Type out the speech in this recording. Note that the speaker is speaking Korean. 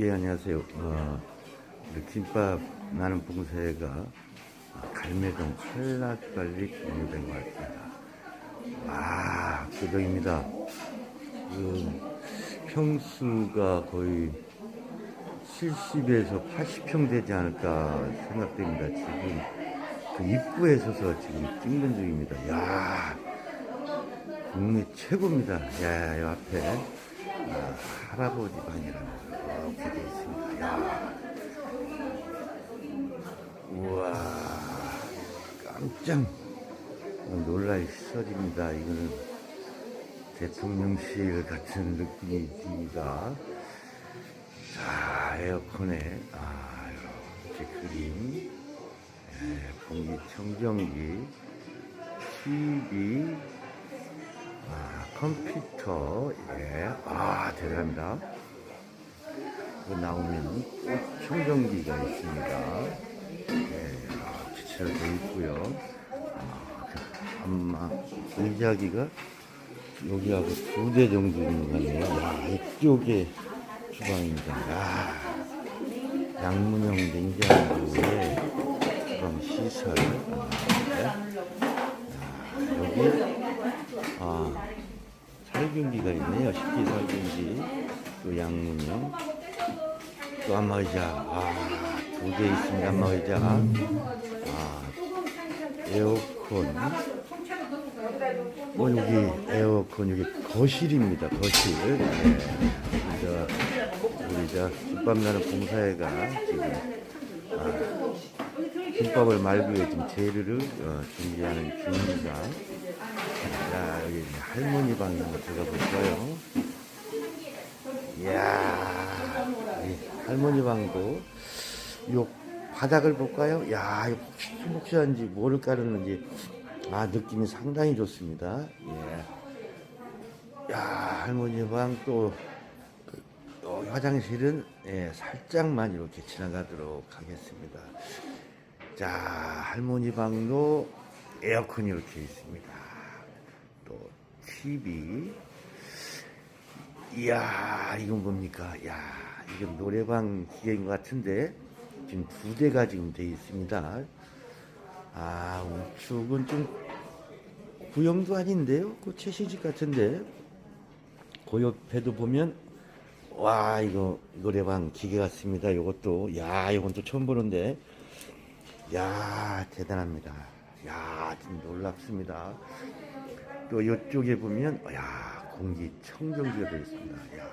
예, 안녕하세요. 어, 김밥 나는 봉사회가 어, 갈매동 한라갈릭 운영된 것 같습니다. 와, 압도적입니다. 그 평수가 거의 70에서 80평 되지 않을까 생각됩니다. 지금 그 입구에 서서 지금 찍는 중입니다. 야 국내 최고입니다. 야, 요 앞에 아, 할아버지 방이라는 이렇게 되어 있습니다. 야. 우와, 깜짝 놀랄 시설입니다. 이거는 대통령실 같은 느낌이 듭니다. 자, 에어컨에, 아, 이렇게 그림, 예, 공기청정기, TV, 아, 컴퓨터, 예, 아, 대단합니다. 그 나오면 꽃 청정기가 있습니다. 예, 아, 되어 있고요. 아, 그 아마 의자기가 여기하고 두 대 정도 있는 것 같네요. 야, 이쪽에 주방입니다. 야, 양문형 냉장고에 주방 시설. 아, 네. 여기 아 살균기가 있네요. 식기 살균기 또 양문형 또 안마의자 아 두 개 있습니다. 안마의자 아 에어컨 뭐 여기 에어컨 여기 거실입니다. 거실 네. 저 우리 저 김밥 나는 봉사회가 지금 아, 김밥을 말기 위해 지금 재료를 어, 준비하는 중입니다. 자, 여기 할머니 방에 한번 들어가 볼까요? 이야, 이 할머니 방도 요 바닥을 볼까요? 야, 이거 혹시혹시한지 뭐를 깔았는지 아 느낌이 상당히 좋습니다. 예. 야, 할머니 방또 어, 화장실은 예, 살짝만 이렇게 지나가도록 하겠습니다. 자, 할머니 방도 에어컨이 이렇게 있습니다. 또 TV. 이야, 이건 뭡니까? 야, 이건 노래방 기계인 것 같은데 지금 두 대가 지금 돼 있습니다. 아, 우측은 좀 구형도 아닌데요? 그 최신식 같은데. 그 옆에도 보면 와 이거 노래방 기계 같습니다. 이것도 야 이건 또 처음 보는데 야 대단합니다. 야좀 놀랍습니다. 또 이쪽에 보면 야 공기 청정기가 되어 있습니다. 야